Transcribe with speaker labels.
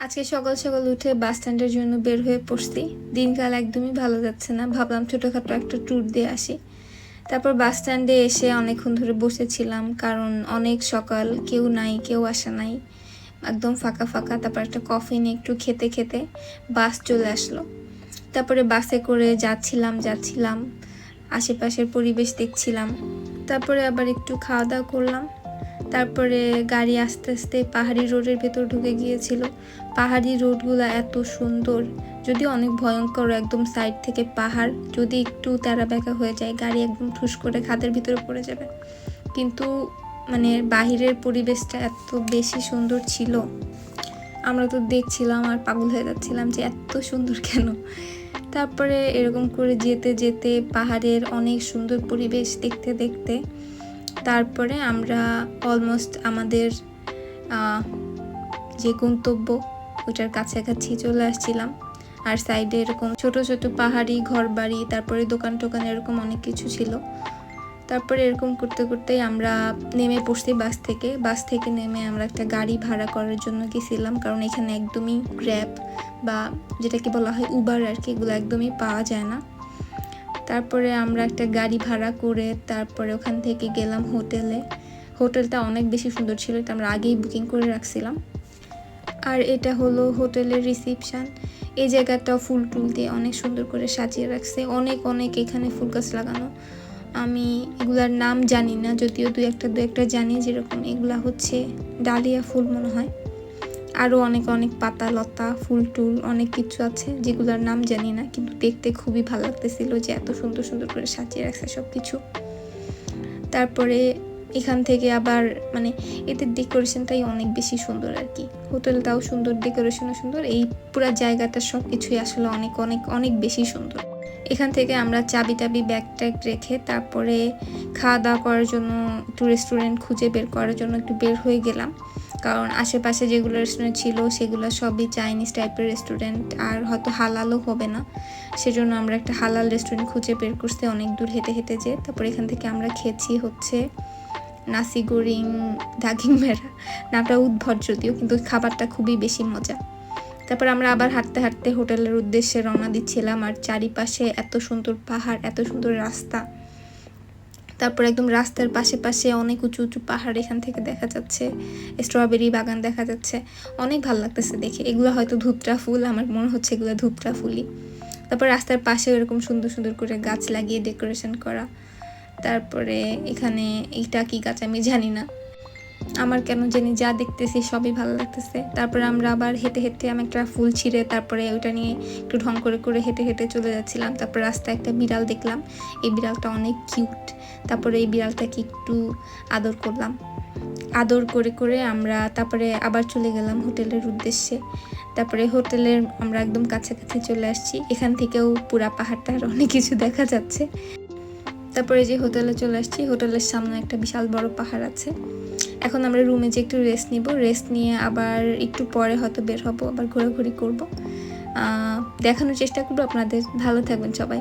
Speaker 1: আজকে সকাল সকাল উঠে বাস স্ট্যান্ডের জন্য বের হয়ে পড়ছি। দিনকাল একদমই ভালো যাচ্ছে না। ভাবলাম ছোটোখাটো একটা ট্যুর দিয়ে আসি। তারপর বাস স্ট্যান্ডে এসে অনেকক্ষণ ধরে বসেছিলাম, কারণ অনেক সকাল, কেউ নাই, কেউ আসা নাই। একদম ফাঁকা ফাঁকা। তারপর একটা কফি নিয়ে একটু খেতে খেতে বাস চলে আসলো। তারপরে বাসে করে যাচ্ছিলাম যাচ্ছিলাম। আশেপাশের পরিবেশ দেখছিলাম। তারপরে আবার একটু খাওয়া দাওয়া করলাম। তারপরে গাড়ি আস্তে আস্তে পাহাড়ি রোডের ভেতর ঢুকে গিয়েছিল। পাহাড়ি রোডগুলো এত সুন্দর, যদি অনেক ভয়ঙ্কর, একদম সাইড থেকে পাহাড়। যদি একটু তেরা বেঁকা হয়ে যায়, গাড়ি একদম ঠুস করে খাদের ভিতরে পড়ে যাবে। কিন্তু মানে বাহিরের পরিবেশটা এত বেশি সুন্দর ছিল। আমরা তো দেখছিলাম আর পাগল হয়ে যাচ্ছিলাম যে এত সুন্দর কেন? তারপরে এরকম করে যেতে যেতে পাহাড়ের অনেক সুন্দর পরিবেশ দেখতে দেখতে তারপরে আমরা অলমোস্ট আমাদের যে গন্তব্য, ওইটার কাছাকাছি চলে আসছিলাম। আর সাইডে এরকম ছোট ছোট পাহাড়ি ঘর বাড়ি তারপরে দোকান টোকান এরকম অনেক কিছু ছিল। তারপরে এরকম করতে করতেই আমরা নেমে পড়ছি বাস থেকে। বাস থেকে নেমে আমরা একটা গাড়ি ভাড়া করার জন্য গেছিলাম, কারণ এখানে একদমই গ্র্যাব বা যেটাকে বলা হয় উবার আর কি, এগুলো একদমই পাওয়া যায় না। তারপরে আমরা একটা গাড়ি ভাড়া করে তারপরে ওখান থেকে গেলাম হোটেলে। হোটেলটা অনেক বেশি সুন্দর ছিল, এটা আমরা আগেই বুকিং করে রাখছিলাম। আর এটা হলো হোটেলের রিসিপশান। এই জায়গাটা ফুল টুল দিয়ে অনেক সুন্দর করে সাজিয়ে রাখছে। অনেক অনেক এখানে ফুল গাছ লাগানো। আমি এগুলার নাম জানি না, যদিও দু একটা দু একটা জানি যেরকম। এগুলা হচ্ছে ডালিয়া ফুল মনে হয়। আরও অনেক অনেক পাতা, লতা, ফুল, টুল, অনেক কিছু আছে যেগুলোর নাম জানি না, কিন্তু দেখতে খুবই ভালো লাগতেছিল যে এত সুন্দর সুন্দর করে সাজিয়ে রাখছে সব কিছু তারপরে এখান থেকে আবার মানে এদের ডেকোরেশনটাই অনেক বেশি সুন্দর আর কি। হোটেলটাও সুন্দর, ডেকোরেশনও সুন্দর, এই পুরো জায়গাটা সব কিছুই আসলে অনেক অনেক অনেক বেশি সুন্দর। এখান থেকে আমরা চাবি টাবি ব্যাগ ট্যাগ রেখে তারপরে খাওয়া দাওয়া করার জন্য একটু রেস্টুরেন্ট খুঁজে বের করার জন্য একটু বের হয়ে গেলাম। কারণ আশেপাশে যেগুলো রেস্টুরেন্ট ছিল, সেগুলো সবই চাইনিজ টাইপের রেস্টুরেন্ট আর হয়তো হালালও হবে না। সেজন্য আমরা একটা হালাল রেস্টুরেন্ট খুঁজে বের করতে অনেক দূর হেঁটে হেঁটে যে তারপর এখান থেকে আমরা খেয়েছি হচ্ছে নাসি গরিং ডাগিং মেরা নামটা উদ্ভট যদিও, কিন্তু খাবারটা খুবই বেশি মজা। তারপর আমরা আবার হাঁটতে হাঁটতে হোটেলের উদ্দেশ্যে রওনা দিচ্ছিলাম, আর চারিপাশে এত সুন্দর পাহাড়, এত সুন্দর রাস্তা। তারপর একদম রাস্তার পাশে পাশে অনেক উঁচু উঁচু পাহাড় এখান থেকে দেখা যাচ্ছে। স্ট্রবেরি বাগান দেখা যাচ্ছে। অনেক ভালো লাগতেছে দেখে। এগুলো হয়তো ধূপটা ফুল, আমার মনে হচ্ছে এগুলো ধূপটা ফুলই। তারপর রাস্তার পাশে এরকম সুন্দর সুন্দর করে গাছ লাগিয়ে ডেকোরেশন করা। তারপরে এখানে এইটা কি গাছ আমি জানি না। আমার কেন জানি যা দেখতেছি সবই ভালো লাগতেছে। তারপরে আমরা আবার হেঁটে হেঁটে আমি একটা ফুল ছিঁড়ে তারপরে ওইটা নিয়ে একটু ঢং করে করে হেঁটে হেঁটে চলে যাচ্ছিলাম। তারপর রাস্তায় একটা বিড়াল দেখলাম। এই বিড়ালটা অনেক কিউট। তারপরে এই বিড়ালটাকে একটু আদর করলাম। আদর করে করে আমরা তারপরে আবার চলে গেলাম হোটেলের উদ্দেশ্যে। তারপরে হোটেলের আমরা একদম কাছাকাছি চলে আসছি। এখান থেকেও পুরা পাহাড়টার অনেক কিছু দেখা যাচ্ছে। তারপরে যে হোটেলে চলে আসছি, হোটেলের সামনে একটা বিশাল বড় পাহাড় আছে। এখন আমরা রুমে যে একটু রেস্ট নিব রেস্ট নিয়ে আবার একটু পরে হয়তো বের হব, আবার ঘোরাঘুরি করব। দেখানোর চেষ্টা করব। আপনাদের ভালো থাকবেন সবাই।